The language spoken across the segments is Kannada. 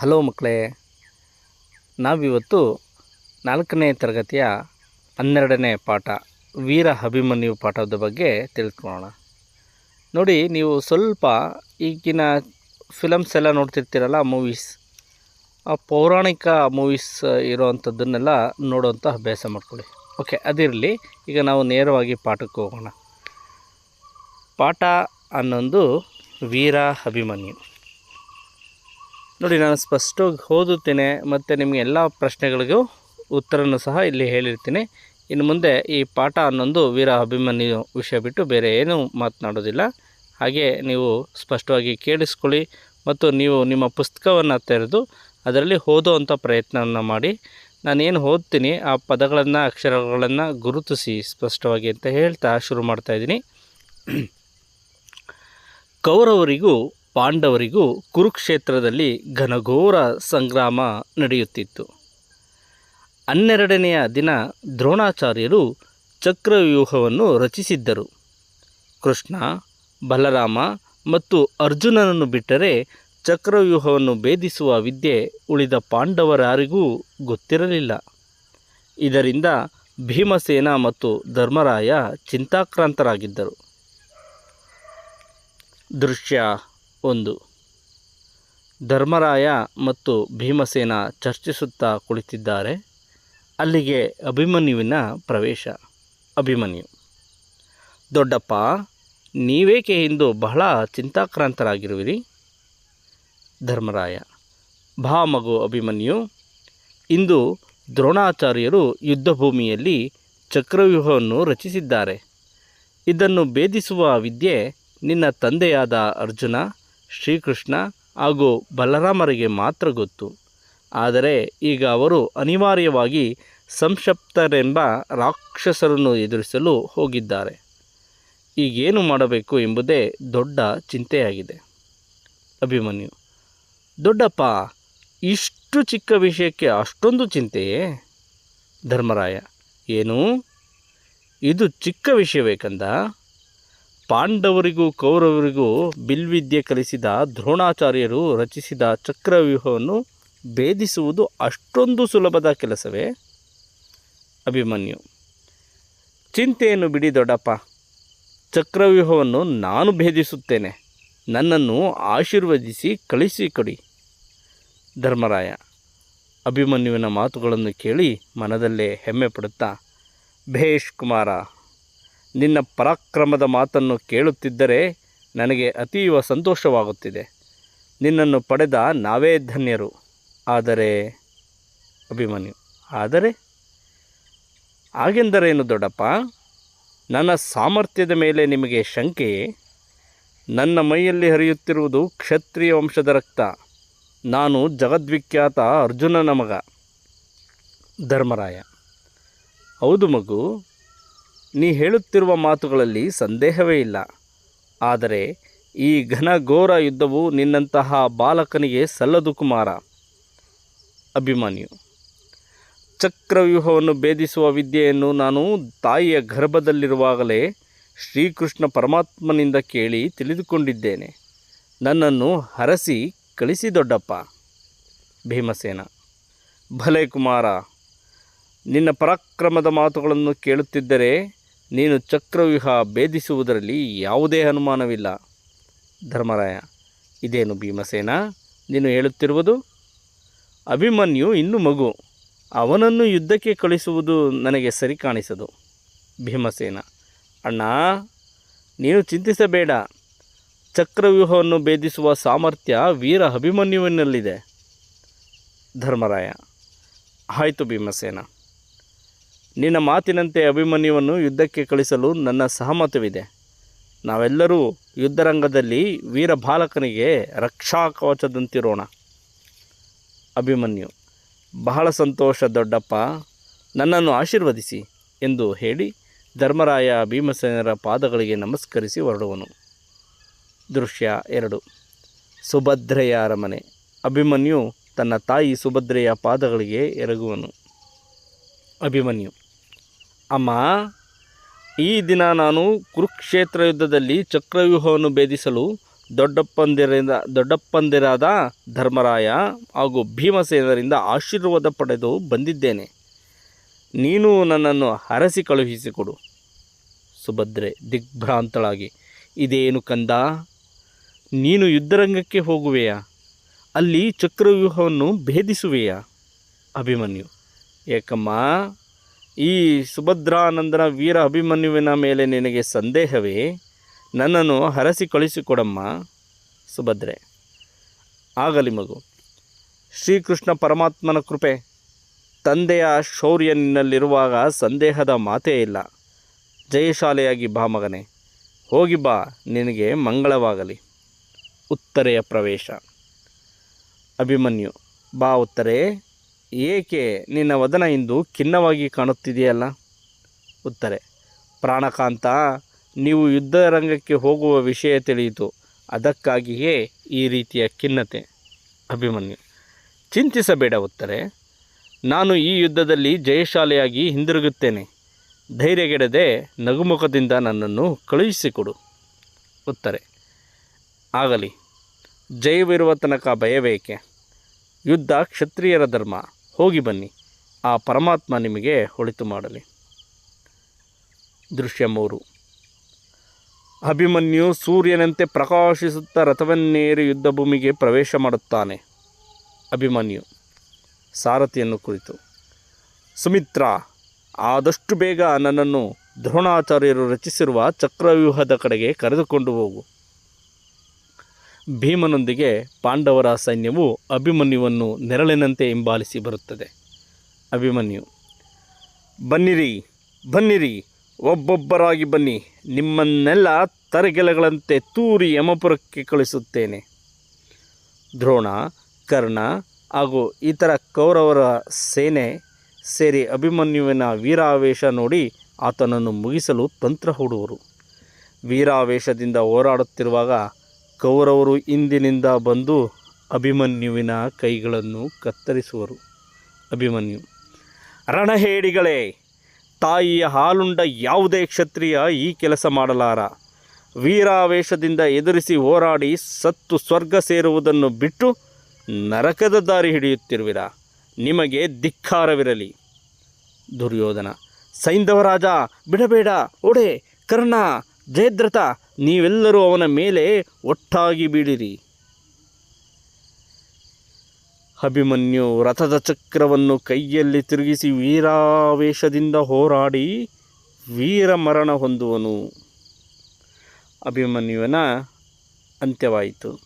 ಹಲೋ ಮಕ್ಕಳೇ, ನಾವಿವತ್ತು ನಾಲ್ಕನೇ ತರಗತಿಯ ಹನ್ನೆರಡನೇ ಪಾಠ, ವೀರ ಅಭಿಮನ್ಯು ಪಾಠದ ಬಗ್ಗೆ ತಿಳ್ಕೊಳ್ಳೋಣ. ನೋಡಿ, ನೀವು ಸ್ವಲ್ಪ ಈಗಿನ ಫಿಲಮ್ಸ್ ಎಲ್ಲ ನೋಡ್ತಿರ್ತೀರಲ್ಲ ಮೂವೀಸ್ ಆ ಪೌರಾಣಿಕ ಮೂವೀಸ್ ಇರೋವಂಥದ್ದನ್ನೆಲ್ಲ ನೋಡೋವಂಥ ಅಭ್ಯಾಸ ಮಾಡ್ಕೊಳ್ಳಿ. ಓಕೆ ಅದಿರಲಿ. ಈಗ ನಾವು ನೇರವಾಗಿ ಪಾಠಕ್ಕೆ ಹೋಗೋಣ. ಪಾಠ ಅನ್ನೊಂದು ವೀರ ಅಭಿಮನ್ಯು. ನೋಡಿ, ನಾನು ಸ್ಪಷ್ಟವಾಗಿ ಓದುತ್ತೇನೆ, ಮತ್ತು ನಿಮಗೆ ಎಲ್ಲ ಪ್ರಶ್ನೆಗಳಿಗೂ ಉತ್ತರನೂ ಸಹ ಇಲ್ಲಿ ಹೇಳಿರ್ತೀನಿ. ಇನ್ನು ಮುಂದೆ ಈ ಪಾಠ ಅನ್ನೊಂದು ವೀರ ಅಭಿಮನ್ಯು ವಿಷಯ ಬಿಟ್ಟು ಬೇರೆ ಏನೂ ಮಾತನಾಡೋದಿಲ್ಲ. ಹಾಗೆ ನೀವು ಸ್ಪಷ್ಟವಾಗಿ ಕೇಳಿಸ್ಕೊಳ್ಳಿ, ಮತ್ತು ನೀವು ನಿಮ್ಮ ಪುಸ್ತಕವನ್ನು ತೆರೆದು ಅದರಲ್ಲಿ ಓದುವಂಥ ಪ್ರಯತ್ನವನ್ನು ಮಾಡಿ. ನಾನೇನು ಓದ್ತೀನಿ, ಆ ಪದಗಳನ್ನು, ಅಕ್ಷರಗಳನ್ನು ಗುರುತಿಸಿ ಸ್ಪಷ್ಟವಾಗಿ ಅಂತ ಹೇಳ್ತಾ ಶುರು ಮಾಡ್ತಾಯಿದ್ದೀನಿ ಕೌರವರಿಗೂ ಪಾಂಡವರಿಗೂ ಕುರುಕ್ಷೇತ್ರದಲ್ಲಿ ಘನಘೋರ ಸಂಗ್ರಾಮ ನಡೆಯುತ್ತಿತ್ತು. ಹನ್ನೆರಡನೆಯ ದಿನ ದ್ರೋಣಾಚಾರ್ಯರು ಚಕ್ರವ್ಯೂಹವನ್ನು ರಚಿಸಿದ್ದರು. ಕೃಷ್ಣ, ಬಲರಾಮ ಮತ್ತು ಅರ್ಜುನನನ್ನು ಬಿಟ್ಟರೆ ಚಕ್ರವ್ಯೂಹವನ್ನು ಭೇದಿಸುವ ವಿದ್ಯೆ ಉಳಿದ ಪಾಂಡವರಾರಿಗೂ ಗೊತ್ತಿರಲಿಲ್ಲ. ಇದರಿಂದ ಭೀಮಸೇನ ಮತ್ತು ಧರ್ಮರಾಯ ಚಿಂತಾಕ್ರಾಂತರಾಗಿದ್ದರು. ದೃಶ್ಯ ಒಂದು. ಧರ್ಮರಾಯ ಮತ್ತು ಭೀಮಸೇನ ಚರ್ಚಿಸುತ್ತಾ ಕುಳಿತಿದ್ದಾರೆ. ಅಲ್ಲಿಗೆ ಅಭಿಮನ್ಯುವಿನ ಪ್ರವೇಶ. ಅಭಿಮನ್ಯು, ದೊಡ್ಡಪ್ಪ, ನೀವೇಕೆ ಇಂದು ಬಹಳ ಚಿಂತಾಕ್ರಾಂತರಾಗಿರುವಿರಿ? ಧರ್ಮರಾಯ ಭಾ ಮಗು ಅಭಿಮನ್ಯು, ಇಂದು ದ್ರೋಣಾಚಾರ್ಯರು ಯುದ್ಧಭೂಮಿಯಲ್ಲಿ ಚಕ್ರವ್ಯೂಹವನ್ನು ರಚಿಸಿದ್ದಾರೆ. ಇದನ್ನು ಭೇದಿಸುವ ವಿದ್ಯೆ ನಿನ್ನ ತಂದೆಯಾದ ಅರ್ಜುನ ಶ್ರೀಕೃಷ್ಣ ಹಾಗೂ ಬಲರಾಮರಿಗೆ ಮಾತ್ರ ಗೊತ್ತು. ಆದರೆ ಈಗ ಅವರು ಅನಿವಾರ್ಯವಾಗಿ ಸಂಕ್ಷಪ್ತರೆಂಬ ರಾಕ್ಷಸರನ್ನು ಎದುರಿಸಲು ಹೋಗಿದ್ದಾರೆ. ಈಗೇನು ಮಾಡಬೇಕು ಎಂಬುದೇ ದೊಡ್ಡ ಚಿಂತೆಯಾಗಿದೆ. ಅಭಿಮನ್ಯು, ದೊಡ್ಡಪ್ಪ, ಇಷ್ಟು ಚಿಕ್ಕ ವಿಷಯಕ್ಕೆ ಅಷ್ಟೊಂದು ಚಿಂತೆಯೇ? ಧರ್ಮರಾಯ, ಏನು? ಇದು ಚಿಕ್ಕ ವಿಷಯವೇ ಕಂದ? ಪಾಂಡವರಿಗೂ ಕೌರವರಿಗೂ ಬಿಲ್ವಿದ್ಯೆ ಕಲಿಸಿದ ದ್ರೋಣಾಚಾರ್ಯರು ರಚಿಸಿದ ಚಕ್ರವ್ಯೂಹವನ್ನು ಭೇದಿಸುವುದು ಅಷ್ಟೊಂದು ಸುಲಭದ ಕೆಲಸವೇ? ಅಭಿಮನ್ಯು. ಚಿಂತೆಯನ್ನು ಬಿಡಿ ದೊಡ್ಡಪ್ಪ. ಚಕ್ರವ್ಯೂಹವನ್ನು ನಾನು ಭೇದಿಸುತ್ತೇನೆ. ನನ್ನನ್ನು ಆಶೀರ್ವದಿಸಿ ಕಳಿಸಿಕೊಡಿ ಧರ್ಮರಾಯ. ಅಭಿಮನ್ಯುವಿನ ಮಾತುಗಳನ್ನು ಕೇಳಿ ಮನದಲ್ಲೇ ಹೆಮ್ಮೆ ಪಡುತ್ತಾ, ಭೇಷ್ ಕುಮಾರ ನಿನ್ನ ಪರಾಕ್ರಮದ ಮಾತನ್ನು ಕೇಳುತ್ತಿದ್ದರೆ ನನಗೆ ಅತೀವ ಸಂತೋಷವಾಗುತ್ತಿದೆ. ನಿನ್ನನ್ನು ಪಡೆದ ನಾವೇ ಧನ್ಯರು. ಆದರೆ, ಅಭಿಮನ್ಯು, ಆದರೆ? ಹಾಗೆಂದರೇನು ದೊಡ್ಡಪ್ಪ? ನನ್ನ ಸಾಮರ್ಥ್ಯದ ಮೇಲೆ ನಿಮಗೆ ಶಂಕೆಯೇ? ನನ್ನ ಮೈಯಲ್ಲಿ ಹರಿಯುತ್ತಿರುವುದು ಕ್ಷತ್ರಿಯ ವಂಶದ ರಕ್ತ. ನಾನು ಜಗದ್ವಿಖ್ಯಾತ ಅರ್ಜುನನ ಮಗ. ಧರ್ಮರಾಯ, ಹೌದು ಮಗು. ನೀ ಹೇಳುತ್ತಿರುವ ಮಾತುಗಳಲ್ಲಿ ಸಂದೇಹವೇ ಇಲ್ಲ. ಆದರೆ ಈ ಘನಘೋರ ಯುದ್ಧವು ನಿನ್ನಂತಹ ಬಾಲಕನಿಗೆ ಸಲ್ಲದು ಕುಮಾರ. ಅಭಿಮನ್ಯು, ಚಕ್ರವ್ಯೂಹವನ್ನು ಭೇದಿಸುವ ವಿದ್ಯೆಯನ್ನು ನಾನು ತಾಯಿಯ ಗರ್ಭದಲ್ಲಿರುವಾಗಲೇ ಶ್ರೀಕೃಷ್ಣ ಪರಮಾತ್ಮನಿಂದ ಕೇಳಿ ತಿಳಿದುಕೊಂಡಿದ್ದೇನೆ. ನನ್ನನ್ನು ಹರಸಿ ಕಳಿಸಿ ದೊಡ್ಡಪ್ಪ. ಭೀಮಸೇನ, ಭಲೇ ಕುಮಾರ, ನಿನ್ನ ಪರಾಕ್ರಮದ ಮಾತುಗಳನ್ನು ಕೇಳುತ್ತಿದ್ದರೆ ನೀನು ಚಕ್ರವ್ಯೂಹ ಭೇದಿಸುವುದರಲ್ಲಿ ಯಾವುದೇ ಅನುಮಾನವಿಲ್ಲ. ಧರ್ಮರಾಯ, ಇದೇನು ಭೀಮಸೇನ? ನೀನು ಹೇಳುತ್ತಿರುವುದು? ಅಭಿಮನ್ಯು ಇನ್ನು ಮಗು. ಅವನನ್ನು ಯುದ್ಧಕ್ಕೆ ಕಳಿಸುವುದು ನನಗೆ ಸರಿ ಕಾಣಿಸದು. ಭೀಮಸೇನ, ಅಣ್ಣ, ನೀನು ಚಿಂತಿಸಬೇಡ. ಚಕ್ರವ್ಯೂಹವನ್ನು ಭೇದಿಸುವ ಸಾಮರ್ಥ್ಯ ವೀರ ಅಭಿಮನ್ಯುವಿನಲ್ಲಿದೆ. ಧರ್ಮರಾಯ, ಆಯಿತು ಭೀಮಸೇನ. ನಿನ್ನ ಮಾತಿನಂತೆ ಅಭಿಮನ್ಯುವನ್ನು ಯುದ್ಧಕ್ಕೆ ಕಳಿಸಲು ನನ್ನ ಸಹಮತವಿದೆ. ನಾವೆಲ್ಲರೂ ಯುದ್ಧರಂಗದಲ್ಲಿ ವೀರ ಬಾಲಕನಿಗೆ ರಕ್ಷಾ ಕವಚದಂತಿರೋಣ ಅಭಿಮನ್ಯು, ಬಹಳ ಸಂತೋಷ ದೊಡ್ಡಪ್ಪ, ನನ್ನನ್ನು ಆಶೀರ್ವದಿಸಿ ಎಂದು ಹೇಳಿ ಧರ್ಮರಾಯ ಭೀಮಸೇನರ ಪಾದಗಳಿಗೆ ನಮಸ್ಕರಿಸಿ ಹೊರಡುವನು. ದೃಶ್ಯ ಎರಡು. ಸುಭದ್ರೆಯ ಅರಮನೆ. ಅಭಿಮನ್ಯು ತನ್ನ ತಾಯಿ ಸುಭದ್ರೆಯ ಪಾದಗಳಿಗೆ ಎರಗುವನು. ಅಭಿಮನ್ಯು ಅಮ್ಮ, ಈ ದಿನ ನಾನು ಕುರುಕ್ಷೇತ್ರ ಯುದ್ಧದಲ್ಲಿ ಚಕ್ರವ್ಯೂಹವನ್ನು ಭೇದಿಸಲು ದೊಡ್ಡಪ್ಪಂದಿರಿಂದ, ದೊಡ್ಡಪ್ಪಂದಿರಾದ ಧರ್ಮರಾಯ ಹಾಗೂ ಭೀಮಸೇನರಿಂದ ಆಶೀರ್ವಾದ ಪಡೆದು ಬಂದಿದ್ದೇನೆ. ನೀನು ನನ್ನನ್ನು ಹರಸಿ ಕಳುಹಿಸಿಕೊಡು. ಸುಭದ್ರೆ ದಿಗ್ಭ್ರಾಂತಳಾಗಿ, ಇದೇನು ಕಂದ? ನೀನು ಯುದ್ಧರಂಗಕ್ಕೆ ಹೋಗುವೆಯಾ? ಅಲ್ಲಿ ಚಕ್ರವ್ಯೂಹವನ್ನು ಭೇದಿಸುವೆಯಾ? ಅಭಿಮನ್ಯು, ಏಕಮ್ಮ ಈ ಸುಭದ್ರಾನಂದನ ವೀರ ಅಭಿಮನ್ಯುವಿನ ಮೇಲೆ ನಿನಗೆ ಸಂದೇಹವೇ? ನನ್ನನ್ನು ಹರಸಿ ಕಳಿಸಿಕೊಡಮ್ಮ ಸುಭದ್ರೆ. ಆಗಲಿ ಮಗು. ಶ್ರೀಕೃಷ್ಣ ಪರಮಾತ್ಮನ ಕೃಪೆ. ತಂದೆಯ ಶೌರ್ಯ ನಿನ್ನಲ್ಲಿರುವಾಗ ಸಂದೇಹದ ಮಾತೇ ಇಲ್ಲ. ಜಯಶಾಲೆಯಾಗಿ ಬಾ ಮಗನೇ. ಹೋಗಿ ಬಾ, ನಿನಗೆ ಮಂಗಳವಾಗಲಿ. ಉತ್ತರೆಯ ಪ್ರವೇಶ. ಅಭಿಮನ್ಯು, ಬಾ ಉತ್ತರೆ. ಏಕೆ ನಿನ್ನ ವದನ ಇಂದು ಖಿನ್ನವಾಗಿ ಕಾಣುತ್ತಿದೆಯಲ್ಲ? ಉತ್ತರೆ, ಪ್ರಾಣಕಾಂತ, ನೀವು ಯುದ್ಧ ರಂಗಕ್ಕೆ ಹೋಗುವ ವಿಷಯ ತಿಳಿಯಿತು. ಅದಕ್ಕಾಗಿಯೇ ಈ ರೀತಿಯ ಖಿನ್ನತೆ. ಅಭಿಮನ್ಯು, ಚಿಂತಿಸಬೇಡ ಉತ್ತರೆ. ನಾನು ಈ ಯುದ್ಧದಲ್ಲಿ ಜಯಶಾಲಿಯಾಗಿ ಹಿಂದಿರುಗುತ್ತೇನೆ. ಧೈರ್ಯಗೆಡದೆ ನಗುಮುಖದಿಂದ ನನ್ನನ್ನು ಕಳುಹಿಸಿಕೊಡು. ಉತ್ತರೆ, ಆಗಲಿ. ಜಯವಿರುವ ತನಕ ಭಯಬೇಕೆ ಯುದ್ಧ ಕ್ಷತ್ರಿಯರ ಧರ್ಮ. ಹೋಗಿ ಬನ್ನಿ. ಆ ಪರಮಾತ್ಮ ನಿಮಗೆ ಒಳಿತು ಮಾಡಲಿ. ದೃಶ್ಯ ಮೂರು. ಅಭಿಮನ್ಯು ಸೂರ್ಯನಂತೆ ಪ್ರಕಾಶಿಸುತ್ತಾ ರಥವನ್ನೇರಿ ಯುದ್ಧ ಭೂಮಿಗೆ ಪ್ರವೇಶ ಮಾಡುತ್ತಾನೆ. ಅಭಿಮನ್ಯು ಸಾರಥಿಯನ್ನು ಕುರಿತು, ಸುಮಿತ್ರ, ಆದಷ್ಟು ಬೇಗ ನನ್ನನ್ನು ದ್ರೋಣಾಚಾರ್ಯರು ರಚಿಸಿರುವ ಚಕ್ರವ್ಯೂಹದ ಕಡೆಗೆ ಕರೆದುಕೊಂಡು ಹೋಗು. ಭೀಮನೊಂದಿಗೆ ಪಾಂಡವರ ಸೈನ್ಯವು ಅಭಿಮನ್ಯುವನ್ನು ನೆರಳಿನಂತೆ ಹಿಂಬಾಲಿಸಿ ಬರುತ್ತದೆ. ಅಭಿಮನ್ಯು, ಬನ್ನಿರಿ ಬನ್ನಿರಿ, ಒಬ್ಬೊಬ್ಬರಾಗಿ ಬನ್ನಿ. ನಿಮ್ಮನ್ನೆಲ್ಲ ತರಗೆಲೆಗಳಂತೆ ತೂರಿ ಯಮಪುರಕ್ಕೆ ಕಳಿಸುತ್ತೇನೆ. ದ್ರೋಣ, ಕರ್ಣ ಹಾಗೂ ಇತರ ಕೌರವರ ಸೇನೆ ಸೇರಿ ಅಭಿಮನ್ಯುವಿನ ವೀರಾವೇಶ ನೋಡಿ ಆತನನ್ನು ಮುಗಿಸಲು ತಂತ್ರ ಹೂಡುವರು. ವೀರಾವೇಶದಿಂದ ಹೋರಾಡುತ್ತಿರುವಾಗ ಕೌರವರು ಇಂದಿನಿಂದ ಬಂದು ಅಭಿಮನ್ಯುವಿನ ಕೈಗಳನ್ನು ಕತ್ತರಿಸುವರು. ಅಭಿಮನ್ಯು, ರಣಹೇಡಿಗಳೇ, ತಾಯಿಯ ಹಾಲುಂಡ ಯಾವುದೇ ಕ್ಷತ್ರಿಯ ಈ ಕೆಲಸ ಮಾಡಲಾರ? ವೀರಾವೇಶದಿಂದ ಎದುರಿಸಿ ಹೋರಾಡಿ ಸತ್ತು ಸ್ವರ್ಗ ಸೇರುವುದನ್ನು ಬಿಟ್ಟು ನರಕದ ದಾರಿ ಹಿಡಿಯುತ್ತಿರುವಿರ? ನಿಮಗೆ ಧಿಕ್ಕಾರವಿರಲಿ. ದುರ್ಯೋಧನ, ಸೈಂಧವರಾಜ, ಬಿಡಬೇಡ, ಒಡೆ, ಕರ್ಣ ಜಯದ್ರಥ, ನೀವೆಲ್ಲರೂ ಅವನ ಮೇಲೆ ಒಟ್ಟಾಗಿ ಬೀಳಿರಿ. ಅಭಿಮನ್ಯು ರಥದ ಚಕ್ರವನ್ನು ಕೈಯಲ್ಲಿ ತಿರುಗಿಸಿ ವೀರಾವೇಶದಿಂದ ಹೋರಾಡಿ ವೀರ ಮರಣ ಹೊಂದುವನು. ಅಭಿಮನ್ಯುವನ ಅಂತ್ಯವಾಯಿತು.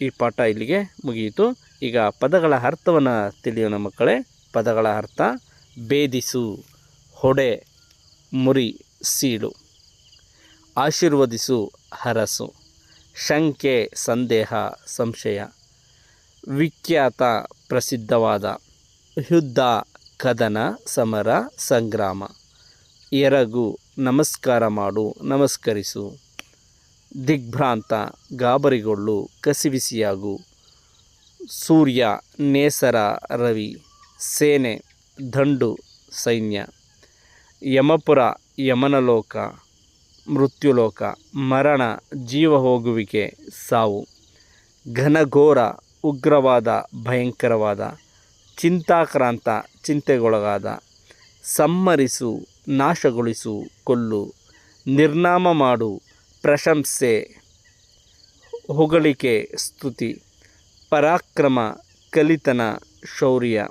ಈ ಪಾಠ ಇಲ್ಲಿಗೆ ಮುಗಿಯಿತು. ಈಗ ಪದಗಳ ಅರ್ಥವನ್ನು ತಿಳಿಯೋಣ ಮಕ್ಕಳೇ. ಪದಗಳ ಅರ್ಥ ಭೇದಿಸು ಹೊಡೆ, ಮುರಿ, ಸೀಳು. ಆಶೀರ್ವದಿಸು, ಹರಸು. ಶಂಕೆ, ಸಂದೇಹ, ಸಂಶಯ. ವಿಖ್ಯಾತ, ಪ್ರಸಿದ್ಧವಾದ ಯುದ್ಧ, ಕದನ, ಸಮರ, ಸಂಗ್ರಾಮ. ಎರಗು, ನಮಸ್ಕಾರ ಮಾಡು, ನಮಸ್ಕರಿಸು. ದಿಗ್ಭ್ರಾಂತ, ಗಾಬರಿಗೊಳ್ಳು, ಕಸಿವಿಸಿಯಾಗು. ಸೂರ್ಯ, ನೇಸರ, ರವಿ. ಸೇನೆ, ದಂಡು, ಸೈನ್ಯ. ಯಮಪುರ, ಯಮನಲೋಕ. ಮೃತ್ಯುಲೋಕ, ಮರಣ, ಜೀವ ಹೋಗುವಿಕೆ, ಸಾವು. ಘನಘೋರ, ಉಗ್ರವಾದ, ಭಯಂಕರವಾದ, ಚಿಂತಾಕ್ರಾಂತ, ಚಿಂತೆಗೊಳಗಾದ. ಸಮ್ಮರಿಸು ನಾಶಗೊಳಿಸು, ಕೊಲ್ಲು. ನಿರ್ನಾಮ ಮಾಡು, ಪ್ರಶಂಸೆ. ಹೊಗಳಿಕೆ, ಸ್ತುತಿ. ಪರಾಕ್ರಮ, ಕಲಿತನ, ಶೌರ್ಯ.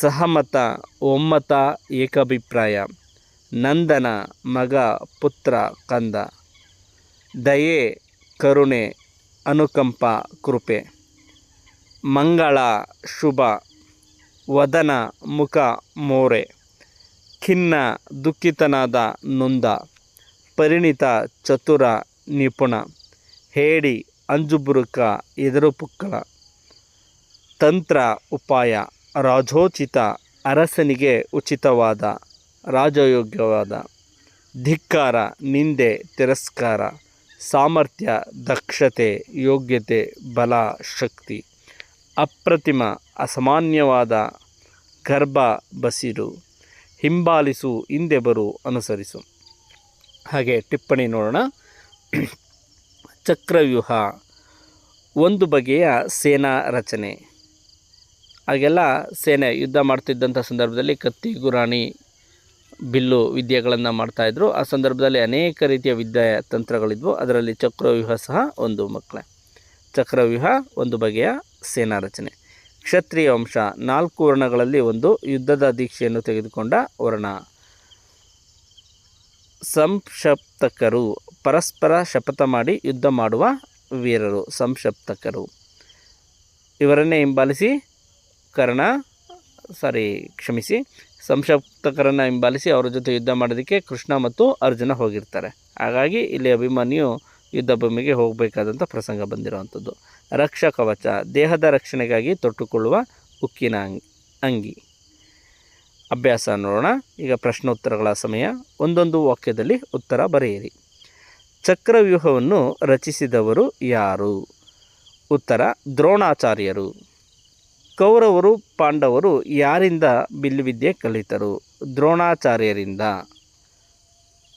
ಸಹಮತ, ಒಮ್ಮತ, ಏಕಾಭಿಪ್ರಾಯ. ನಂದನ ಮಗ ಪುತ್ರ ಕಂದ. ದಯೆ, ಕರುಣೆ, ಅನುಕಂಪ, ಕೃಪೆ. ಮಂಗಳ, ಶುಭ. ವದನ, ಮುಖ, ಮೋರೆ. ಖಿನ್ನ, ದುಃಖಿತನಾದ ನೊಂದ. ಪರಿಣಿತ, ಚತುರ, ನಿಪುಣ. ಹೇಡಿ, ಅಂಜುಬುರುಕ, ಎದುರು ಪುಕ್ಕಳ. ತಂತ್ರ, ಉಪಾಯ. ರಾಜೋಚಿತ, ಅರಸನಿಗೆ ಉಚಿತವಾದ ರಾಜಯೋಗ್ಯವಾದ ಧಿಕ್ಕಾರ, ನಿಂದೆ, ತಿರಸ್ಕಾರ, ಸಾಮರ್ಥ್ಯ, ದಕ್ಷತೆ, ಯೋಗ್ಯತೆ, ಬಲ, ಶಕ್ತಿ, ಅಪ್ರತಿಮ, ಅಸಾಮಾನ್ಯವಾದ ಗರ್ಭ, ಬಸಿರು, ಹಿಂಬಾಲಿಸು ಹಿಂದೆ ಬರು ಅನುಸರಿಸು. ಹಾಗೆ ಟಿಪ್ಪಣಿ ನೋಡೋಣ. ಚಕ್ರವ್ಯೂಹ, ಒಂದು ಬಗೆಯ ಸೇನಾ ರಚನೆ. ಹಾಗೆಲ್ಲ ಸೇನೆ ಯುದ್ಧ ಮಾಡ್ತಿದ್ದಂಥ ಸಂದರ್ಭದಲ್ಲಿ ಕತ್ತಿ, ಗುರಾಣಿ ಬಿಲ್ಲು ವಿದ್ಯೆಗಳನ್ನು ಮಾಡ್ತಾಯಿದ್ರು ಆ ಸಂದರ್ಭದಲ್ಲಿ ಅನೇಕ ರೀತಿಯ ವಿದ್ಯೆ ತಂತ್ರಗಳಿದ್ವು. ಅದರಲ್ಲಿ ಚಕ್ರವ್ಯೂಹ ಸಹ ಒಂದು ಮಕ್ಕಳೇ. ಚಕ್ರವ್ಯೂಹ ಒಂದು ಬಗೆಯ ಸೇನಾ ರಚನೆ. ಕ್ಷತ್ರಿಯ ವಂಶ ನಾಲ್ಕು ವರ್ಣಗಳಲ್ಲಿ ಒಂದು ಯುದ್ಧದ ದೀಕ್ಷೆಯನ್ನು ತೆಗೆದುಕೊಂಡ ವರ್ಣ. ಸಂಶಪ್ತಕರು ಪರಸ್ಪರ ಶಪಥ ಮಾಡಿ ಯುದ್ಧ ಮಾಡುವ ವೀರರು. ಸಂಶಪ್ತಕರು. ಇವರನ್ನೇ ಹಿಂಬಾಲಿಸಿ, ಕರ್ಣ ಸಾರಿ ಕ್ಷಮಿಸಿ. ಸಂಶಪ್ತಕರನ್ನು ಹಿಂಬಾಲಿಸಿ ಅವರ ಜೊತೆ ಯುದ್ಧ ಮಾಡೋದಕ್ಕೆ ಕೃಷ್ಣ ಮತ್ತು ಅರ್ಜುನ ಹೋಗಿರ್ತಾರೆ. ಹಾಗಾಗಿ ಇಲ್ಲಿ ಅಭಿಮನ್ಯು ಯುದ್ಧ ಭೂಮಿಗೆ ಹೋಗಬೇಕಾದಂಥ ಪ್ರಸಂಗ ಬಂದಿರುವಂಥದ್ದು. ರಕ್ಷ ಕವಚ ದೇಹದ ರಕ್ಷಣೆಗಾಗಿ ತೊಟ್ಟುಕೊಳ್ಳುವ ಉಕ್ಕಿನ ಅಂಗಿ. ಅಭ್ಯಾಸ ನೋಡೋಣ. ಈಗ ಪ್ರಶ್ನೋತ್ತರಗಳ ಸಮಯ. ಒಂದೊಂದು ವಾಕ್ಯದಲ್ಲಿ ಉತ್ತರ ಬರೆಯಿರಿ. ಚಕ್ರವ್ಯೂಹವನ್ನು ರಚಿಸಿದವರು ಯಾರು? ಉತ್ತರ, ದ್ರೋಣಾಚಾರ್ಯರು. ಕೌರವರು ಪಾಂಡವರು ಯಾರಿಂದ ಬಿಲ್ಲುವಿದ್ಯೆ ಕಲಿತರು? ದ್ರೋಣಾಚಾರ್ಯರಿಂದ.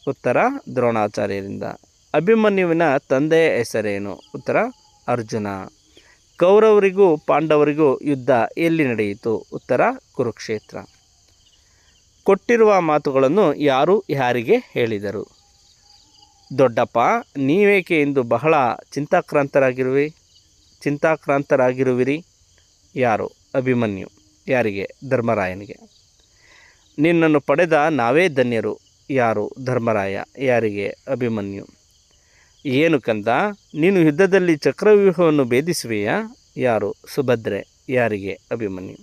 ಉತ್ತರ, ದ್ರೋಣಾಚಾರ್ಯರಿಂದ. ಅಭಿಮನ್ಯುವಿನ ತಂದೆಯ ಹೆಸರೇನು? ಉತ್ತರ, ಅರ್ಜುನ. ಕೌರವರಿಗೂ ಪಾಂಡವರಿಗೂ ಯುದ್ಧ ಎಲ್ಲಿ ನಡೆಯಿತು? ಉತ್ತರ, ಕುರುಕ್ಷೇತ್ರ. ಕೊಟ್ಟಿರುವ ಮಾತುಗಳನ್ನು ಯಾರು ಯಾರಿಗೆ ಹೇಳಿದರು? ದೊಡ್ಡಪ್ಪ, ನೀವೇಕೆ ಎಂದು ಬಹಳ ಚಿಂತಾಕ್ರಾಂತರಾಗಿರುವಿ ಚಿಂತಾಕ್ರಾಂತರಾಗಿರುವಿರಿ? ಯಾರು? ಅಭಿಮನ್ಯು, ಯಾರಿಗೆ? ಧರ್ಮರಾಯನಿಗೆ. ನಿನ್ನನ್ನು ಪಡೆದ ನಾವೇ ಧನ್ಯರು. ಯಾರು? ಧರ್ಮರಾಯ, ಯಾರಿಗೆ? ಅಭಿಮನ್ಯು. ಏನು ಕಂದ, ನೀನು ಯುದ್ಧದಲ್ಲಿ ಚಕ್ರವ್ಯೂಹವನ್ನು ಭೇದಿಸುವೆಯಾ? ಯಾರು? ಸುಭದ್ರೆ, ಯಾರಿಗೆ? ಅಭಿಮನ್ಯು.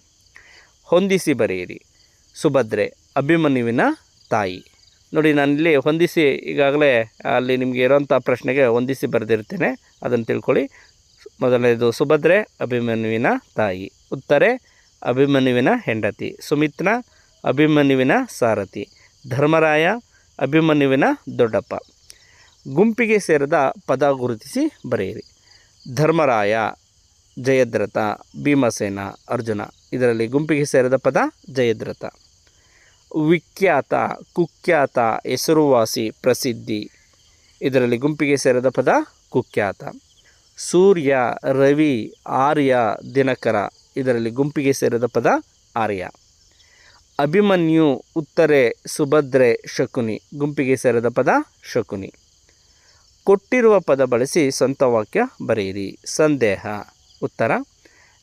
ಹೊಂದಿಸಿ ಬರೆಯಿರಿ. ಸುಭದ್ರೆ, ಅಭಿಮನ್ಯುವಿನ ತಾಯಿ. ನೋಡಿ ನಾನಿಲ್ಲಿ ಹೊಂದಿಸಿ ಈಗಾಗಲೇ ಅಲ್ಲಿ ನಿಮಗೆ ಇರೋಂಥ ಪ್ರಶ್ನೆಗೆ ಹೊಂದಿಸಿ ಬರೆದಿರ್ತೇನೆ. ಅದನ್ನು ತಿಳ್ಕೊಳ್ಳಿ. ಮೊದಲನೇದು ಸುಭದ್ರೆ, ಅಭಿಮನ್ಯುವಿನ ತಾಯಿ. ಉತ್ತರೆ, ಅಭಿಮನ್ಯುವಿನ ಹೆಂಡತಿ. ಸುಮಿತ್ನ, ಅಭಿಮನ್ಯುವಿನ ಸಾರಥಿ. ಧರ್ಮರಾಯ, ಅಭಿಮನ್ಯುವಿನ ದೊಡ್ಡಪ್ಪ. ಗುಂಪಿಗೆ ಸೇರಿದ ಪದ ಗುರುತಿಸಿ ಬರೆಯಿರಿ. ಧರ್ಮರಾಯ, ಜಯದ್ರಥ, ಭೀಮಸೇನ, ಅರ್ಜುನ. ಇದರಲ್ಲಿ ಗುಂಪಿಗೆ ಸೇರಿದ ಪದ ಜಯದ್ರಥ. ವಿಖ್ಯಾತ, ಕುಖ್ಯಾತ, ಹೆಸರುವಾಸಿ, ಪ್ರಸಿದ್ಧಿ. ಇದರಲ್ಲಿ ಗುಂಪಿಗೆ ಸೇರಿದ ಪದ ಕುಖ್ಯಾತ. ಸೂರ್ಯ, ರವಿ, ಆರ್ಯ, ದಿನಕರ. ಇದರಲ್ಲಿ ಗುಂಪಿಗೆ ಸೇರಿದ ಪದ ಆರ್ಯ. ಅಭಿಮನ್ಯು, ಉತ್ತರೆ, ಸುಭದ್ರೆ, ಶಕುನಿ. ಗುಂಪಿಗೆ ಸೇರಿದ ಪದ ಶಕುನಿ. ಕೊಟ್ಟಿರುವ ಪದ ಬಳಸಿ ಸ್ವಂತ ವಾಕ್ಯ ಬರೆಯಿರಿ. ಸಂದೇಹ. ಉತ್ತರ.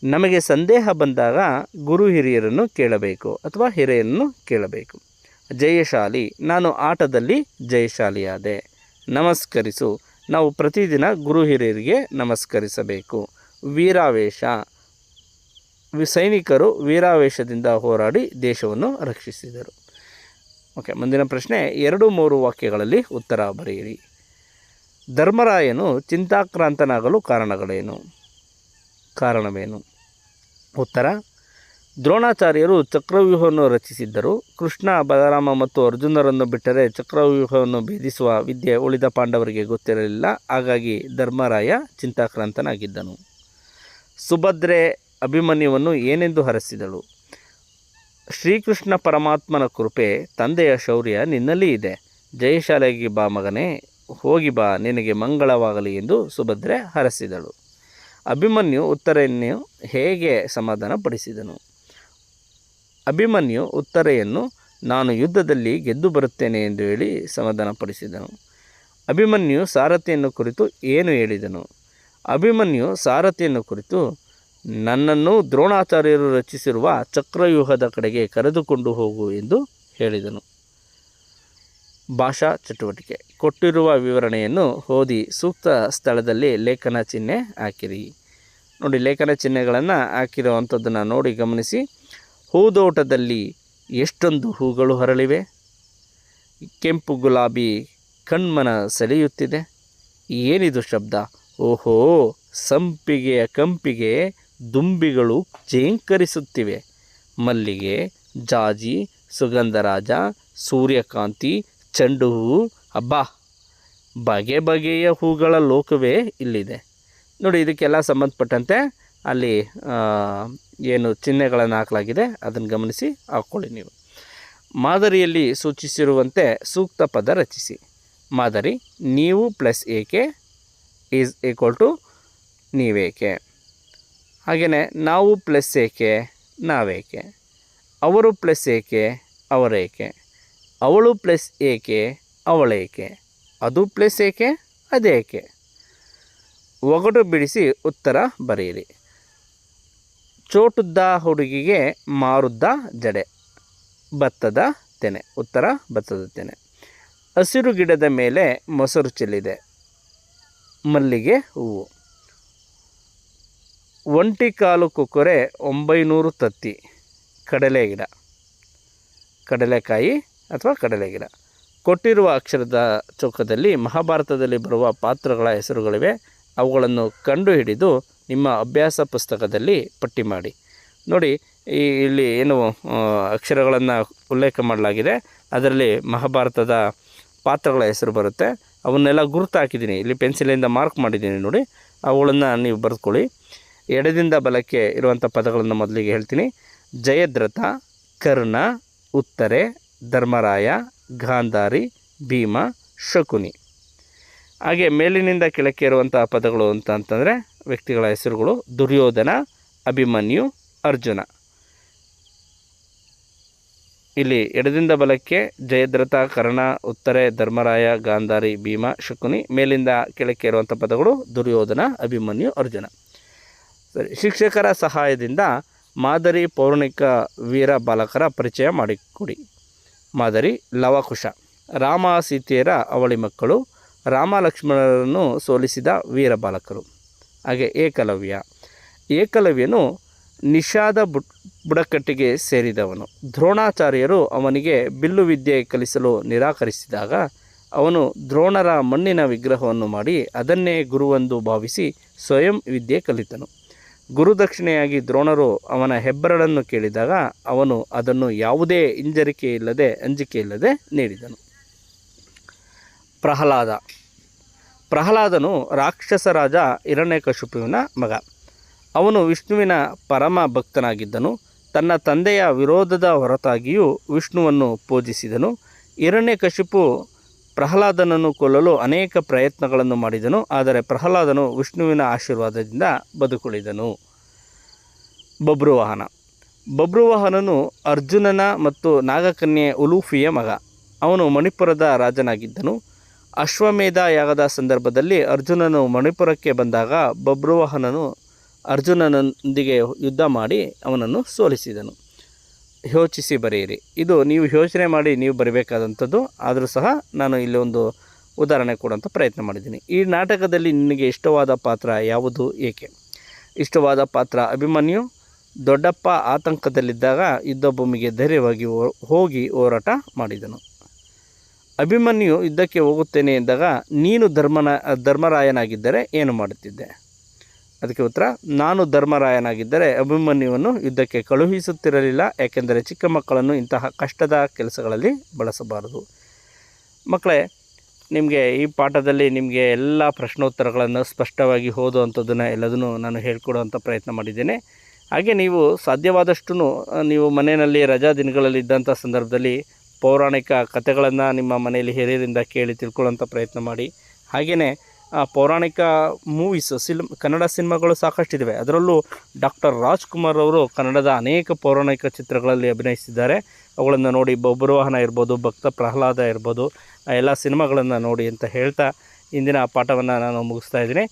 ನಮಗೆ ಸಂದೇಹ ಬಂದಾಗ ಗುರು ಹಿರಿಯರನ್ನು ಕೇಳಬೇಕು ಅಥವಾ ಹಿರಿಯರನ್ನು ಕೇಳಬೇಕು. ಜಯಶಾಲಿ. ನಾನು ಆಟದಲ್ಲಿ ಜಯಶಾಲಿಯಾದೆ. ನಮಸ್ಕರಿಸು. ನಾವು ಪ್ರತಿದಿನ ಗುರು ಹಿರಿಯರಿಗೆ ನಮಸ್ಕರಿಸಬೇಕು. ವೀರಾವೇಶ. ಸೈನಿಕರು ವೀರಾವೇಶದಿಂದ ಹೋರಾಡಿ ದೇಶವನ್ನು ರಕ್ಷಿಸಿದರು. ಓಕೆ, ಮುಂದಿನ ಪ್ರಶ್ನೆ, ಎರಡು ಮೂರು ವಾಕ್ಯಗಳಲ್ಲಿ ಉತ್ತರ ಬರೆಯಿರಿ. ಧರ್ಮರಾಯನು ಚಿಂತಾಕ್ರಾಂತನಾಗಲು ಕಾರಣಗಳೇನು? ಕಾರಣವೇನು? ಉತ್ತರ ದ್ರೋಣಾಚಾರ್ಯರು ಚಕ್ರವ್ಯೂಹವನ್ನು ರಚಿಸಿದ್ದರು. ಕೃಷ್ಣ, ಬಲರಾಮ ಮತ್ತು ಅರ್ಜುನರನ್ನು ಬಿಟ್ಟರೆ ಚಕ್ರವ್ಯೂಹವನ್ನು ಭೇದಿಸುವ ವಿದ್ಯೆ ಉಳಿದ ಪಾಂಡವರಿಗೆ ಗೊತ್ತಿರಲಿಲ್ಲ. ಹಾಗಾಗಿ ಧರ್ಮರಾಯ ಚಿಂತಾಕ್ರಾಂತನಾಗಿದ್ದನು. ಸುಭದ್ರೆ ಅಭಿಮನ್ಯುವನ್ನು ಏನೆಂದು ಹರಸಿದಳು? ಶ್ರೀಕೃಷ್ಣ ಪರಮಾತ್ಮನ ಕೃಪೆ ತಂದೆಯ ಶೌರ್ಯ ನಿನ್ನಲ್ಲಿ ಇದೆ. ಜಯಶಾಲೆಗೆ ಬಾ ಮಗನೇ, ಹೋಗಿ ಬಾ, ನಿನಗೆ ಮಂಗಳವಾಗಲಿ ಎಂದು ಸುಭದ್ರೆ ಹರಸಿದಳು. ಅಭಿಮನ್ಯು ಉತ್ತರೆಯನ್ನು ಹೇಗೆ ಸಮಾಧಾನಪಡಿಸಿದನು? ಅಭಿಮನ್ಯು ಉತ್ತರೆಯನ್ನು ನಾನು ಯುದ್ಧದಲ್ಲಿ ಗೆದ್ದು ಬರುತ್ತೇನೆ ಎಂದು ಹೇಳಿ ಸಮಾಧಾನಪಡಿಸಿದನು. ಅಭಿಮನ್ಯು ಸಾರಥಿಯನ್ನು ಕುರಿತು ಏನು ಹೇಳಿದನು? ಅಭಿಮನ್ಯು ಸಾರಥಿಯನ್ನು ಕುರಿತು, ನನ್ನನ್ನು ದ್ರೋಣಾಚಾರ್ಯರು ರಚಿಸಿರುವ ಚಕ್ರವ್ಯೂಹದ ಕಡೆಗೆ ಕರೆದುಕೊಂಡು ಹೋಗು ಎಂದು ಹೇಳಿದನು. ಭಾಷಾ ಚಟುವಟಿಕೆ. ಕೊಟ್ಟಿರುವ ವಿವರಣೆಯನ್ನು ಓದಿ ಸೂಕ್ತ ಸ್ಥಳದಲ್ಲಿ ಲೇಖನ ಚಿಹ್ನೆ ಹಾಕಿರಿ. ನೋಡಿ, ಲೇಖನ ಚಿಹ್ನೆಗಳನ್ನು ಹಾಕಿರುವಂಥದ್ದನ್ನು ನೋಡಿ ಗಮನಿಸಿ. ಹೂದೋಟದಲ್ಲಿ ಎಷ್ಟೊಂದು ಹೂಗಳು ಹರಳಿವೆ. ಕೆಂಪು ಗುಲಾಬಿ ಕಣ್ಮನ ಸೆಳೆಯುತ್ತಿದೆ. ಏನಿದು ಶಬ್ದ? ಓಹೋ, ಸಂಪಿಗೆಯ ಕಂಪಿಗೆ ದುಂಬಿಗಳು ಜೇಂಕರಿಸುತ್ತಿವೆ. ಮಲ್ಲಿಗೆ, ಜಾಜಿ, ಸುಗಂಧರಾಜ, ಸೂರ್ಯಕಾಂತಿ ಚೆಂಡು ಹೂವು ಅಬ್ಬಾ! ಬಗೆ ಬಗೆಯ ಹೂಗಳ ಲೋಕವೇ ಇಲ್ಲಿದೆ. ನೋಡಿ, ಇದಕ್ಕೆಲ್ಲ ಸಂಬಂಧಪಟ್ಟಂತೆ ಅಲ್ಲಿ ಏನು ಚಿಹ್ನೆಗಳನ್ನು ಹಾಕಲಾಗಿದೆ, ಅದನ್ನು ಗಮನಿಸಿ, ಹಾಕ್ಕೊಳ್ಳಿ ನೀವು. ಮಾದರಿಯಲ್ಲಿ ಸೂಚಿಸಿರುವಂತೆ ಸೂಕ್ತ ಪದ ರಚಿಸಿ. ಮಾದರಿ, ನೀವು ಪ್ಲಸ್ ಏಕೆ, ಈಸ್ ಈಕ್ವಲ್ ಟು ನೀವೇಕೆ. ಹಾಗೆಯೇ, ನಾವು ಪ್ಲಸ್ ಏಕೆ, ನಾವೇಕೆ. ಅವರು ಪ್ಲಸ್ ಏಕೆ, ಅವರೇಕೆ. ಅವಳು ಪ್ಲಸ್ ಏಕೆ, ಅವಳೇಕೆ. ಅದು ಪ್ಲಸ್ ಏಕೆ, ಅದೇಕೆ. ಒಗಟು ಬಿಡಿಸಿ ಉತ್ತರ ಬರೆಯಿರಿ. ಚೋಟುದ್ದ ಹುಡುಗಿಗೆ ಮಾರುದ್ದ ಜಡೆ, ಭತ್ತದ ತೆನೆ, ಉತ್ತರ ಭತ್ತದ ತೆನೆ. ಹಸಿರು ಗಿಡದ ಮೇಲೆ ಮೊಸರು ಚೆಲ್ಲಿದೆ, ಮಲ್ಲಿಗೆ ಹೂವು. ಒಂಟಿ ಕಾಲು ಕುಕ್ಕರೆ ಒಂಬೈನೂರು ತತ್ತಿ, ಕಡಲೆ ಗಿಡ, ಕಡಲೆಕಾಯಿ ಅಥವಾ ಕಡಲೆ ಗಿಡ. ಕೊಟ್ಟಿರುವ ಅಕ್ಷರದ ಚೌಕದಲ್ಲಿ ಮಹಾಭಾರತದಲ್ಲಿ ಬರುವ ಪಾತ್ರಗಳ ಹೆಸರುಗಳಿವೆ. ಅವುಗಳನ್ನು ಕಂಡುಹಿಡಿದು ನಿಮ್ಮ ಅಭ್ಯಾಸ ಪುಸ್ತಕದಲ್ಲಿ ಪಟ್ಟಿ ಮಾಡಿ. ನೋಡಿ, ಈ ಇಲ್ಲಿ ಏನು ಅಕ್ಷರಗಳನ್ನು ಉಲ್ಲೇಖ ಮಾಡಲಾಗಿದೆ. ಅದರಲ್ಲಿ ಮಹಾಭಾರತದ ಪಾತ್ರಗಳ ಹೆಸರು ಬರುತ್ತೆ. ಅವನ್ನೆಲ್ಲ ಗುರುತು ಹಾಕಿದ್ದೀನಿ. ಇಲ್ಲಿ ಪೆನ್ಸಿಲಿಂದ ಮಾರ್ಕ್ ಮಾಡಿದ್ದೀನಿ ನೋಡಿ. ಅವುಗಳನ್ನು ನೀವು ಬರೆದುಕೊಳ್ಳಿ. ಎಡದಿಂದ ಬಲಕ್ಕೆ ಇರುವಂಥ ಪದಗಳನ್ನು ಮೊದಲಿಗೆ ಹೇಳ್ತೀನಿ. ಜಯದ್ರಥ, ಕರ್ಣ, ಉತ್ತರೆ, ಧರ್ಮರಾಯ ಗಾಂಧಾರಿ ಭೀಮ, ಶಕುನಿ. ಹಾಗೆ ಮೇಲಿನಿಂದ ಕೆಳಕ್ಕೆ ಇರುವಂಥ ಪದಗಳು ಅಂತ ಅಂತಂದರೆ ವ್ಯಕ್ತಿಗಳ ಹೆಸರುಗಳು ದುರ್ಯೋಧನ, ಅಭಿಮನ್ಯು, ಅರ್ಜುನ. ಇಲ್ಲಿ ಎಡದಿಂದ ಬಲಕ್ಕೆ ಜಯದ್ರಥ, ಕರ್ಣ, ಉತ್ತರೆ, ಧರ್ಮರಾಯ, ಗಾಂಧಾರಿ, ಭೀಮ, ಶಕುನಿ, ಮೇಲಿಂದ ಕೆಳಕ್ಕೆ ಇರುವಂಥ ಪದಗಳು ದುರ್ಯೋಧನ, ಅಭಿಮನ್ಯು, ಅರ್ಜುನ. ಸರಿ, ಶಿಕ್ಷಕರ ಸಹಾಯದಿಂದ ಮಾದರಿ ಪೌರಾಣಿಕ ವೀರ ಬಾಲಕರ ಪರಿಚಯ ಮಾಡಿಕೊಡಿ. ಮಾದರಿ ಲವಕುಶ. ರಾಮ ಸೀತೆಯರ ಅವಳಿ ಮಕ್ಕಳು ರಾಮ ಲಕ್ಷ್ಮಣರನ್ನು ಸೋಲಿಸಿದ ವೀರ ಬಾಲಕರು. ಹಾಗೆ ಏಕಲವ್ಯ. ಏಕಲವ್ಯನು ನಿಷಾದ ಬುಡ್ ಬುಡಕಟ್ಟಿಗೆ ಸೇರಿದವನು. ದ್ರೋಣಾಚಾರ್ಯರು ಅವನಿಗೆ ಬಿಲ್ಲು ವಿದ್ಯೆ ಕಲಿಸಲು ನಿರಾಕರಿಸಿದಾಗ ಅವನು ದ್ರೋಣರ ಮಣ್ಣಿನ ವಿಗ್ರಹವನ್ನು ಮಾಡಿ ಅದನ್ನೇ ಗುರುವೆಂದು ಭಾವಿಸಿ ಸ್ವಯಂ ವಿದ್ಯೆ ಕಲಿತನು. ಗುರುದಕ್ಷಿಣೆಯಾಗಿ ದ್ರೋಣರು ಅವನ ಹೆಬ್ಬರಳನ್ನು ಕೇಳಿದಾಗ ಅವನು ಅದನ್ನು ಯಾವುದೇ ಹಿಂಜರಿಕೆ ಇಲ್ಲದೆ ಅಂಜಿಕೆ ಇಲ್ಲದೆ ನೀಡಿದನು. ಪ್ರಹ್ಲಾದ ಪ್ರಹ್ಲಾದನು ರಾಕ್ಷಸ ರಾಜ ಹಿರಣ್ಯಕಶಿಪುವಿನ ಮಗ. ಅವನು ವಿಷ್ಣುವಿನ ಪರಮ ಭಕ್ತನಾಗಿದ್ದನು. ತನ್ನ ತಂದೆಯ ವಿರೋಧದ ಹೊರತಾಗಿಯೂ ವಿಷ್ಣುವನ್ನು ಪೂಜಿಸಿದನು. ಹಿರಣ್ಯಕಶಿಪು ಪ್ರಹ್ಲಾದನನ್ನು ಕೊಲ್ಲಲು ಅನೇಕ ಪ್ರಯತ್ನಗಳನ್ನು ಮಾಡಿದನು. ಆದರೆ ಪ್ರಹ್ಲಾದನು ವಿಷ್ಣುವಿನ ಆಶೀರ್ವಾದದಿಂದ ಬದುಕುಳಿದನು. ಬಬ್ರುವಾಹನ. ಬಬ್ರುವಾಹನನು ಅರ್ಜುನನ ಮತ್ತು ನಾಗಕನ್ಯೆ ಉಲೂಫಿಯ ಮಗ. ಅವನು ಮಣಿಪುರದ ರಾಜನಾಗಿದ್ದನು. ಅಶ್ವಮೇಧ ಯಾಗದ ಸಂದರ್ಭದಲ್ಲಿ ಅರ್ಜುನನು ಮಣಿಪುರಕ್ಕೆ ಬಂದಾಗ ಬಬ್ರುವಾಹನನು ಅರ್ಜುನನೊಂದಿಗೆ ಯುದ್ಧ ಮಾಡಿ ಅವನನ್ನು ಸೋಲಿಸಿದನು. ಯೋಚಿಸಿ ಬರೆಯಿರಿ. ಇದು ನೀವು ಯೋಚನೆ ಮಾಡಿ ನೀವು ಬರಬೇಕಾದಂಥದ್ದು, ಆದರೂ ಸಹ ನಾನು ಇಲ್ಲಿ ಒಂದು ಉದಾಹರಣೆ ಕೊಡೋಂಥ ಪ್ರಯತ್ನ ಮಾಡಿದ್ದೀನಿ. ಈ ನಾಟಕದಲ್ಲಿ ನಿನಗೆ ಇಷ್ಟವಾದ ಪಾತ್ರ ಯಾವುದು? ಏಕೆ? ಇಷ್ಟವಾದ ಪಾತ್ರ ಅಭಿಮನ್ಯು? ದೊಡ್ಡಪ್ಪ ಆತಂಕದಲ್ಲಿದ್ದಾಗ ಯುದ್ಧ ಭೂಮಿಗೆ ಧೈರ್ಯವಾಗಿ ಹೋಗಿ ಹೋರಾಟ ಮಾಡಿದನು. ಅಭಿಮನ್ಯು ಯುದ್ಧಕ್ಕೆ ಹೋಗುತ್ತೇನೆ ಎಂದಾಗ ನೀನು ಧರ್ಮನ, ಧರ್ಮರಾಯನಾಗಿದ್ದರೆ ಏನು ಮಾಡುತ್ತಿದ್ದೆ? ಅದಕ್ಕೆ ಉತ್ತರ, ನಾನು ಧರ್ಮರಾಯನಾಗಿದ್ದರೆ ಅಭಿಮನ್ಯುವನ್ನು ಯುದ್ಧಕ್ಕೆ ಕಳುಹಿಸುತ್ತಿರಲಿಲ್ಲ, ಯಾಕೆಂದರೆ ಚಿಕ್ಕ ಮಕ್ಕಳನ್ನು ಇಂತಹ ಕಷ್ಟದ ಕೆಲಸಗಳಲ್ಲಿ ಬಳಸಬಾರದು. ಮಕ್ಕಳೇ, ನಿಮಗೆ ಈ ಪಾಠದಲ್ಲಿ ನಿಮಗೆ ಎಲ್ಲ ಪ್ರಶ್ನೋತ್ತರಗಳನ್ನು ಸ್ಪಷ್ಟವಾಗಿ ಓದುವಂಥದ್ದನ್ನು ಎಲ್ಲದನ್ನು ನಾನು ಹೇಳ್ಕೊಡುವಂಥ ಪ್ರಯತ್ನ ಮಾಡಿದ್ದೇನೆ. ಹಾಗೆ ನೀವು ಸಾಧ್ಯವಾದಷ್ಟು ನೀವು ಮನೆಯಲ್ಲಿ ರಜಾ ದಿನಗಳಲ್ಲಿ ಇದ್ದಂಥ ಸಂದರ್ಭದಲ್ಲಿ ಪೌರಾಣಿಕ ಕಥೆಗಳನ್ನು ನಿಮ್ಮ ಮನೆಯಲ್ಲಿ ಹಿರಿಯರಿಂದ ಕೇಳಿ ತಿಳ್ಕೊಳ್ಳೋಂಥ ಪ್ರಯತ್ನ ಮಾಡಿ. ಹಾಗೆಯೇ ಪೌರಾಣಿಕ ಮೂವೀಸ್ ಸಿಲ್ಮ್ ಕನ್ನಡ ಸಿನಿಮಾಗಳು ಸಾಕಷ್ಟಿದ್ದಾವೆ ಅದರಲ್ಲೂ ಡಾಕ್ಟರ್ ರಾಜ್ಕುಮಾರ್ ಅವರು ಕನ್ನಡದ ಅನೇಕ ಪೌರಾಣಿಕ ಚಿತ್ರಗಳಲ್ಲಿ ಅಭಿನಯಿಸಿದ್ದಾರೆ. ಅವುಗಳನ್ನು ನೋಡಿ ಬಬ್ರುವಾಹನ ಇರ್ಬೋದು, ಭಕ್ತ ಪ್ರಹ್ಲಾದ ಇರ್ಬೋದು ಎಲ್ಲ ಸಿನಿಮಾಗಳನ್ನು ನೋಡಿ ಅಂತ ಹೇಳ್ತಾ ಇಂದಿನ ಪಾಠವನ್ನು ನಾನು ಮುಗಿಸ್ತಾ ಇದ್ದೀನಿ.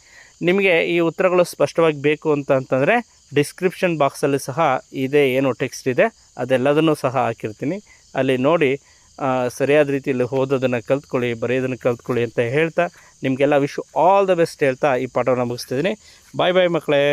ನಿಮಗೆ ಈ ಉತ್ತರಗಳು ಸ್ಪಷ್ಟವಾಗಿ ಬೇಕು ಅಂತ ಅಂತಂದರೆ ಡಿಸ್ಕ್ರಿಪ್ಷನ್ ಬಾಕ್ಸಲ್ಲಿ ಸಹ ಇದೇ ಏನು ಟೆಕ್ಸ್ಟ್ ಇದೆ, ಅದೆಲ್ಲದನ್ನು ಸಹ ಹಾಕಿರ್ತೀನಿ. ಅಲ್ಲಿ ನೋಡಿ ಸರಿಯಾದ ರೀತಿಯಲ್ಲಿ ಓದೋದನ್ನು ಕಲ್ತ್ಕೊಳ್ಳಿ, ಬರೆಯೋದನ್ನು ಕಲ್ತ್ಕೊಳ್ಳಿ ಅಂತ ಹೇಳ್ತಾ ನಿಮಗೆಲ್ಲ ವಿಶ್ ಆಲ್ ದ ಬೆಸ್ಟ್ ಹೇಳ್ತಾ ಈ ಪಾಠವನ್ನು ಮುಗಿಸ್ತಿದ್ದೀನಿ ಬಾಯ್ ಬಾಯ್ ಮಕ್ಕಳೇ.